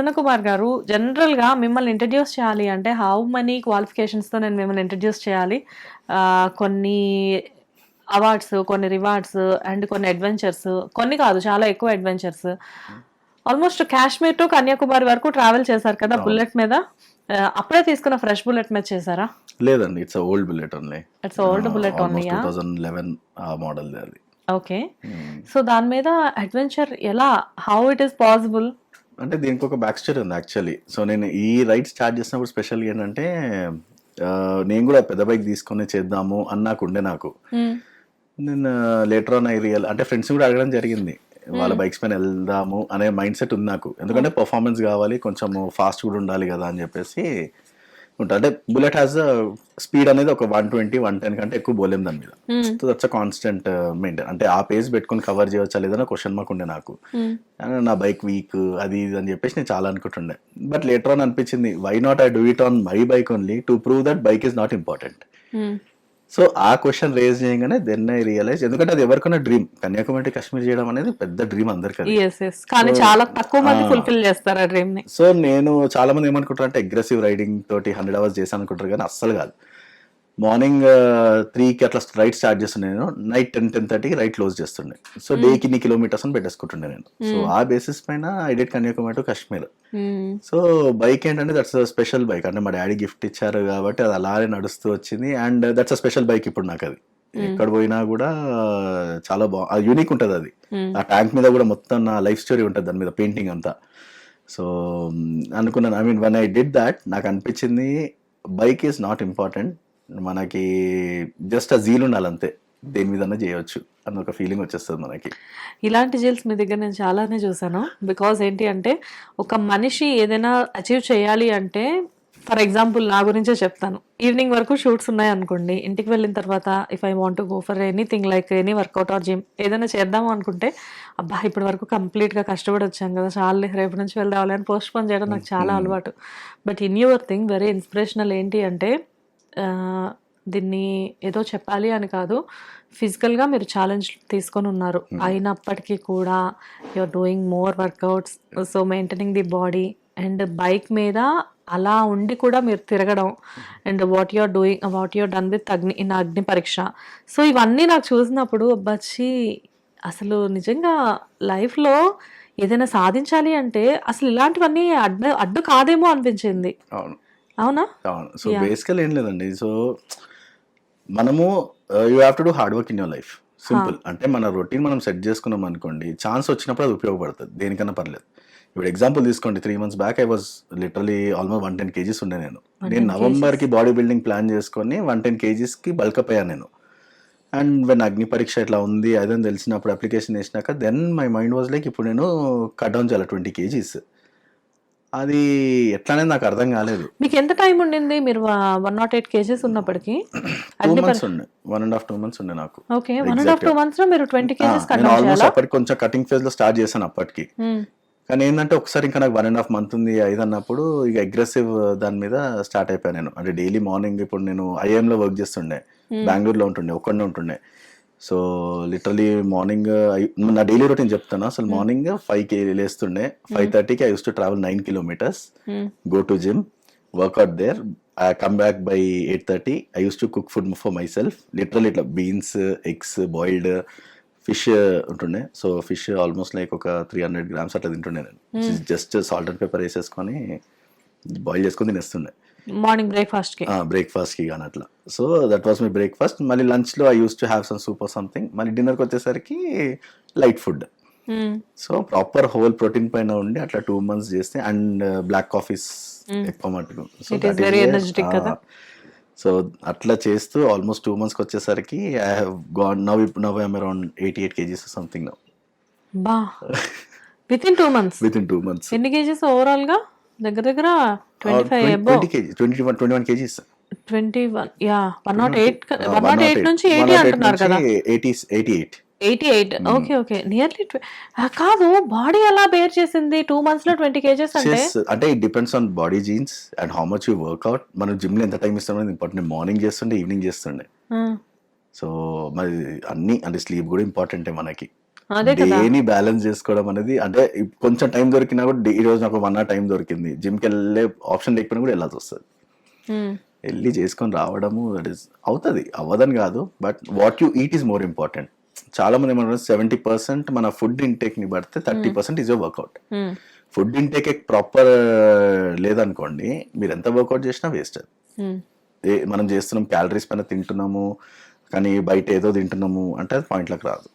ప్రసన్న కుమార్ గారు జనరల్గా మిమ్మల్ని ఇంట్రడ్యూస్ చేయాలి అంటే హౌ మనీ క్వాలిఫికేషన్స్తో నేను మిమ్మల్ని ఇంట్రడ్యూస్ చేయాలి? కొన్ని అవార్డ్స్ కొన్ని రివార్డ్స్ అండ్ కొన్ని అడ్వెంచర్స్ కొన్ని కాదు చాలా ఎక్కువ adventures almost Kashmir to Kanyakumari వరకు ట్రావెల్ చేశారు కదా బుల్లెట్ మీద? అప్పుడే తీసుకున్న ఫ్రెష్ బుల్లెట్ మీద చేశారా? లేదండి it's old bullet only it's old bullet thousand eleven ఆ మోడల్ అది. ఓకే సో దాని మీద అడ్వెంచర్ ఎలా? హౌ ఇట్ ఈస్ పాసిబుల్ అంటే దీనికి ఒక బ్యాక్ స్టోరీ ఉంది యాక్చువల్లీ సో నేను ఈ రైడ్ స్టార్ట్ చేసినప్పుడు స్పెషల్ ఏంటంటే నేను కూడా పెద్ద బైక్ తీసుకొని చేద్దాము అని నాకు ఉండే నాకు. నేను లేటర్ ఆన్ ఐ రియల్ అంటే ఫ్రెండ్స్ కూడా అడగడం జరిగింది. వాళ్ళ బైక్స్ పైన వెళ్దాము అనే మైండ్ సెట్ ఉంది నాకు. ఎందుకంటే పర్ఫార్మెన్స్ కావాలి కొంచెం ఫాస్ట్ కూడా ఉండాలి కదా అని చెప్పేసి ఉంటా. అంటే బుల్లెట్ హ్యాస్ స్పీడ్ అనేది ఒక వన్ ట్వంటీ వన్ టెన్ కంటే ఎక్కువ పోలేం దాని మీద. So that's a constant maintain అంటే ఆ పేస్ పెట్టుకొని కవర్ చేయవచ్చా లేదన్న క్వశ్చన్ మార్క్ ఉండే నాకు. And నా బైక్ వీక్ అది ఇది అని చెప్పేసి నేను చాలా అనుకుంటుండే. బట్ లేటర్ ఆన్ అనిపించింది why not I do it on my bike only to prove that bike is not important so ఆ క్వశ్చన్ రేజ్ చేయగానే దెన్ ఐ రియలైజ్ ఎందుకంటే అది ఎవరికైనా డ్రీమ్ కన్యాకుమారి కాశ్మీర్ చేయడం అనేది పెద్ద డ్రీమ్ అందరికి కానీ చాలా తక్కువ మంది. ఫుల్ఫిల్ చేస్తారు ఆ డ్రీమ్ని. సో నేను చాలా మంది ఏమనుకుంటారు అంటే అగ్రెసివ్ రైడింగ్ తోటి హండ్రెడ్ అవర్స్ చేశాను అనుకుంటారు కానీ అస్సలు కాదు. మార్నింగ్ త్రీకి అట్లా రైట్ స్టార్ట్ చేస్తుండే నేను. నైట్ టెన్ టెన్ థర్టీకి రైట్ క్లోజ్ చేస్తుండే. సో డేకి ఇన్ని కిలోమీటర్స్ అని పెట్టేసుకుంటుండే నేను. సో ఆ బేసిస్ పైన I did Kanyakumari to Kashmir. So bike ఏంటంటే దట్స్ స్పెషల్ బైక్ అంటే మా డాడీ గిఫ్ట్ ఇచ్చారు కాబట్టి అది అలానే నడుస్తూ వచ్చింది. And that's a special bike ఇప్పుడు నాకు అది. ఎక్కడ పోయినా కూడా చాలా బా యూనిక్ ఉంటుంది అది. ఆ ట్యాంక్ మీద కూడా మొత్తం నా లైఫ్ స్టోరీ ఉంటుంది దాని మీద పెయింటింగ్ అంతా. సో అనుకున్నాను. I mean one I did that నాకు అనిపించింది బైక్ ఈజ్ నాట్ ఇంపార్టెంట్ మనకి జస్ట్ ఆ జీల్ ఉండాలి అంతే దేని మీద చేయొచ్చు అన్న ఒక ఫీలింగ్ వచ్చేస్తుంది మనకి. ఇలాంటి జీల్స్ మీ దగ్గర నేను చాలానే చూసాను బికాజ్ ఏంటి అంటే ఒక మనిషి ఏదైనా అచీవ్ చేయాలి అంటే ఫర్ ఎగ్జాంపుల్ నా గురించే చెప్తాను. ఈవినింగ్ వరకు షూట్స్ ఉన్నాయి అనుకోండి. ఇంటికి వెళ్ళిన తర్వాత if I want go for anything like any workout or gym ఏదైనా చేద్దాం అనుకుంటే అబ్బా ఇప్పటి వరకు కంప్లీట్గా కష్టపడి వచ్చాం కదా చాలా రేపు నుంచి వెళ్దాం అని పోస్ట్ పోన్ చేయడం నాకు చాలా అలవాటు. But in your thing very inspirational ఏంటి అంటే దీన్ని ఏదో చెప్పాలి అని కాదు. ఫిజికల్గా మీరు ఛాలెంజ్ తీసుకొని ఉన్నారు. అయినప్పటికీ కూడా you're doing more workouts so maintaining the body and bike మీద అలా ఉండి కూడా మీరు తిరగడం and what you're doing what you're done with Agni in Agni Pariksha. So ఇవన్నీ నాకు చూసినప్పుడు బచ్చి అసలు నిజంగా లైఫ్లో ఏదైనా సాధించాలి అంటే అసలు ఇలాంటివన్నీ అడ్డు అడ్డు కాదేమో అనిపించింది. అవును. అవునా? అవును. సో బేసికల్ ఏం లేదండి. సో మనము you have to do hard work in your life simple అంటే మన రొటీన్ మనం సెట్ చేసుకున్నాం అనుకోండి ఛాన్స్ వచ్చినప్పుడు అది ఉపయోగపడుతుంది. దేనికన్నా పర్లేదు. ఇప్పుడు ఎగ్జాంపుల్ తీసుకోండి. Three months back I was literally almost one ten kgs ఉండే నేను. నేను నవంబర్కి బాడీ బిల్డింగ్ ప్లాన్ చేసుకొని వన్ టెన్ కేజీస్కి బల్కప్ అయ్యాను నేను. అండ్ వెన్ అగ్ని పరీక్ష ఇట్లా ఉంది అదని తెలిసినప్పుడు అప్లికేషన్ వేసినాక then my mind was like ఇప్పుడు నేను కట్ డౌన్ చేయాలి ట్వంటీ కేజీస్ అది ఎట్లా అనేది నాకు అర్థం కాలేదు. మీకు ఎంత టైం ఉండింది? మీరు వన్ నాట్ ఎయిట్ కేజెస్ ఉన్నప్పటికీ? టూ మంత్స్ ఉండే. One and half two months ఉండే నాకు. Okay one and half two మంత్స్లో మీరు ట్వంటీ కేజెస్ నేను ఆల్మోస్ట్ అప్పటికి కొంచెం కటింగ్ ఫేజ్లో స్టార్ట్ చేశాను అప్పటికి. మ్మ్. కానీ ఏంటంటే ఒకసారి ఇంకా నాకు వన్ అండ్ హాఫ్ మంత్ ఉంది ఐదు అన్నప్పుడు ఇక అగ్రెసివ్ దాని మీద స్టార్ట్ అయిపోయాను నేను. అంటే డైలీ మార్నింగ్ ఇప్పుడు నేను IIM లో వర్క్ చేస్తుండే. బెంగళూరులో ఉంటుండే ఒక్కడే ఉంటుండే. సో లిటరలీ మార్నింగ్ నా డైలీ రొటీన్ చెప్తాను. అసలు మార్నింగ్ ఫైవ్కి లేస్తుండే ఫైవ్ థర్టీకి I used to travel nine kilometres. Go to gym workout there I come back by eight thirty I used to cook food for myself literal ఇట్లా beans eggs boiled fish ఉంటుండే. So fish almost like ఒక three hundred grams అట్లా తింటుండే నేను. Just salt and pepper వేసేసుకొని boil చేసుకొని తినేస్తుండే. Morning బ్రేక్ఫాస్ట్కి. బ్రేక్ఫాస్ట్కి కానీ అట్లా. So that was my breakfast మళ్ళీ లంచ్లో I used to have some super something మళ్ళీ డిన్నర్కి వచ్చేసరికి light food. So proper whole protein పైన ఉండి అట్లా టూ మంత్స్ చేస్తే అండ్ బ్లాక్ కాఫీస్ ఎక్కువ మటుకు. సో అట్లా చేస్తూ ఆల్మోస్ట్ టూ మంత్స్కి వచ్చేసరికి ఐ హావ్ గాన్ నవ్ ఇప్పుడు now I'm around eighty eight kgs something now బా. Within two months within two months ఎన్ని కేజీస్ ఓవరాల్గా? దగ్గర దగ్గర twenty five twenty kg twenty one twenty one kgs twenty one yeah one naught eight one naught eight నుంచి eighty అంటున్నారు కదా. Eighty eighty eight eighty eight okay okay nearly కాదు body ఎలా bear చేసింది? టూ మంత్స్లో ట్వంటీ కేజెస్ అంటే? It depends on body genes and how much you workout మనం జిమ్లో ఎంత టైం ఇస్తాం ఇంపార్టెంట్ మార్నింగ్ చేస్తుండే ఈవినింగ్ చేస్తుండే. సో మరి అన్ని అంటే స్లీప్ కూడా ఇంపార్టెంటే మనకి. డేని బ్యాలెన్స్ చేసుకోవడం అనేది అంటే కొంచెం టైం దొరికినా కూడా ఈ రోజు నాకు వన్ అవర్ టైం దొరికింది. జిమ్కి వెళ్ళే ఆప్షన్ లేకపోయినా కూడా వెళ్ళాల్సి వస్తుంది. వెళ్ళి చేసుకొని రావడము దట్ ఇస్ అవుతుంది. అవ్వదని కాదు but what you eat is more important చాలా మంది ఏమంటారు సెవెంటీ పర్సెంట్ మన ఫుడ్ ఇంటేక్ని పడితే thirty percent is your workout food intake proper లేదనుకోండి మీరు ఎంత వర్కౌట్ చేసినా వేస్ట్ అది. మనం చేస్తున్నాం క్యాలరీస్ పైన తింటున్నాము కానీ బయట ఏదో తింటున్నాము అంటే అది పాయింట్లకు రాదు.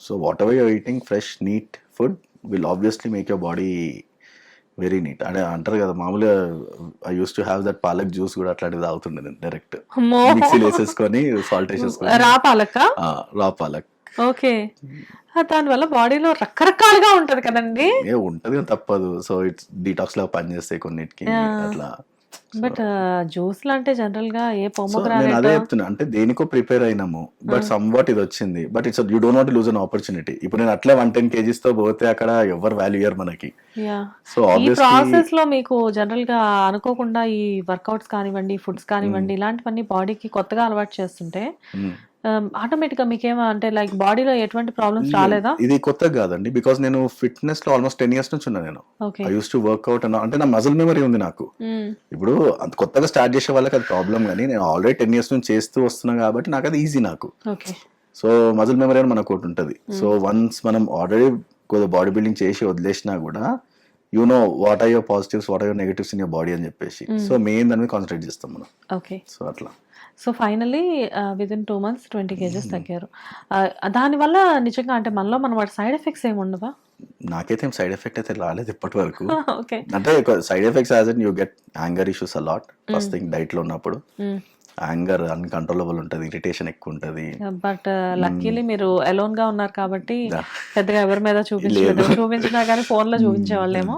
So whatever you're eating fresh neat food will obviously make your body very neat అంటే అంటారు కదా మామూలుగా I used to have that palak juice కూడా అట్లాంటిది తాగుతుండే డైరెక్ట్. మిక్సీలో వేసేసుకొని సాల్ట్ వేసేసుకొని. రా పాలక? రా పాలక్. ఓకే. ఆ, దానివల్ల బాడీలో రకరకాలుగా ఉంటది కదండి. ఉంటది తప్పదు. సో ఇట్స్ డీటాక్స్ లా పనిచేస్తాయి కొన్నిటికి. అట్లా. బట్ జ్యూస్ అంటే జనరల్గా ఏ నేను అదే చెప్తున్నా. అంటే దేనికో ప్రిపేర్ అయినాము. బట్ సమ్ వాట్ ఇది వచ్చింది. But it's you don't want lose an opportunity ఇప్పుడు నేను అట్లే వన్ టెన్ కేజీస్తో పోతే అక్కడ ఎవరు వాల్యూ ఇయర్ మనకి. యా సో ఈ ప్రాసెస్లో మీకు జనరల్గా అనుకోకుండా ఈ వర్కౌట్స్ కానివ్వండి ఫుడ్స్ కానివ్వండి ఇలాంటివన్నీ బాడీకి కొత్తగా అలవాటు చేస్తుంటే ఆటోమేటిక్గా మీకేమో అంటే లైక్ బాడీలో ఎటువంటి ప్రాబ్లమ్స్ రాలేదా? ఇది కొత్తగా కాదండి. బికాస్ నేను ఫిట్నెస్లో ఆల్మోస్ట్ టెన్ ఇయర్స్ నుంచి ఉన్నా నేను. ఐ యూస్ టు వర్క్అవుట్ అన్న అంటే నా మజిల్ మెమరీ ఉంది నాకు. ఇప్పుడు అంత కొత్తగా స్టార్ట్ చేసే వాళ్ళకి అది ప్రాబ్లం కానీ నేను ఆల్రెడీ టెన్ ఇయర్స్ నుంచి చేస్తూ వస్తున్నా కాబట్టి నాకు అది ఈజీ నాకు సో మజిల్ మెమరీ అని మనకు ఒకటి ఉంటుంది. సో వన్స్ మనం ఆల్రెడీ కొద్దిగా బాడీ బిల్డింగ్ చేసి వదిలేసినా కూడా you know what are your positives what are your negatives in your body అని చెప్పేసి. సో మెయిన్ దాని మీద కాన్సన్ట్రేట్ చేస్తాం మనం. ఓకే సో అట్లా. So finally within two months twenty kgs తగ్గారు. దానివల్ల నిజంగా అంటే మనలో మన వాటి సైడ్ ఎఫెక్ట్స్ ఏమి ఉండవా? నాకైతే సైడ్ ఎఫెక్ట్ అయితే రాలేదు ఇప్పటి వరకు. అంటే side effects as in you get anger issues a lot first thing డైట్లో ఉన్నప్పుడు. యాంగర్ అన్కంట్రోలబుల్ ఉంటది ఇరిటేషన్ ఎక్కువ ఉంటది. బట్ లక్కీలీ మీరు అలోన్గా ఉన్నారు కాబట్టి. పెద్దగా ఎవరి మీద చూపించలేదు లేదు. చూపించినా కానీ ఫోన్లో చూపించే వాళ్ళేమో.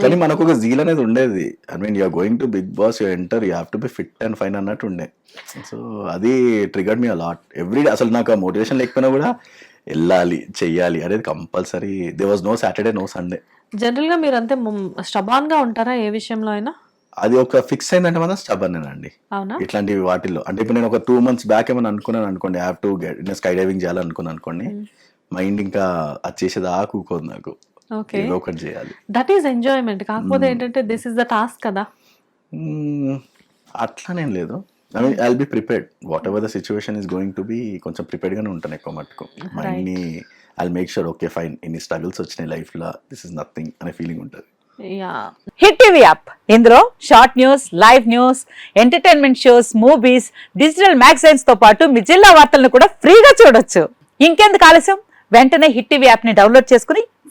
కానీ మనకు ఒక జీల్ అనేది ఉండేది. I mean you're going to Bigg Boss you enter you have to be fit and fine అన్నట్టు ఉండే. సో అది ట్రిగర్డ్ మీ అలాట్ ఎవ్రీ అసలు నాకు ఆ మోటివేషన్ లేకపోయినా కూడా వెళ్ళాలి చెయ్యాలి అనేది compulsory there was no Saturday no Sunday జనరల్గా మీరు అంతే స్టబాన్గా ఉంటారా? ఏ విషయంలో అయినా? అది ఒక ఫిక్స్ అయిందంటే మాత్రం స్టబన్ అండి ఇట్లాంటి వాటిల్లో. అంటే ఇప్పుడు నేను ఒక టూ మంత్స్ బ్యాక్ ఏమైనా అనుకున్నాను అనుకోండి. Have to get sky diving చేయాలనుకున్నాను అనుకోండి. మైండ్ ఇంకా అది చేసేది ఆ కూకోదు నాకు. ఏదో ఒకటి చేయాలి. దట్ ఈస్ ఎంజాయ్మెంట్ కాకపోతే ఏంటంటే దిస్ ఇస్ ద టాస్క్ కదా. మ్మ్. అట్లానేం లేదు. I mean I'll be prepared whatever the situation is going to be కొంచెం ప్రిపేర్డ్ గానే ఉంటాను ఎక్కువ మటుకు మైండ్ని I make sure okay fine ఇన్ని స్ట్రగుల్స్ వచ్చినాయి లైఫ్లో దిస్ ఇస్ నథింగ్ అనే ఫీలింగ్ ఉంటుంది. యా హిట్ టీవీ యాప్ ఇందులో short news live news entertainment shows movies digital మ్యాగజైన్స్తో పాటు మీ జిల్లా వార్తలను కూడా ఫ్రీగా చూడొచ్చు. ఇంకెందుకు ఆలస్యం? వెంటనే హిట్ టీవీ యాప్ని డౌన్లోడ్ చేసుకుని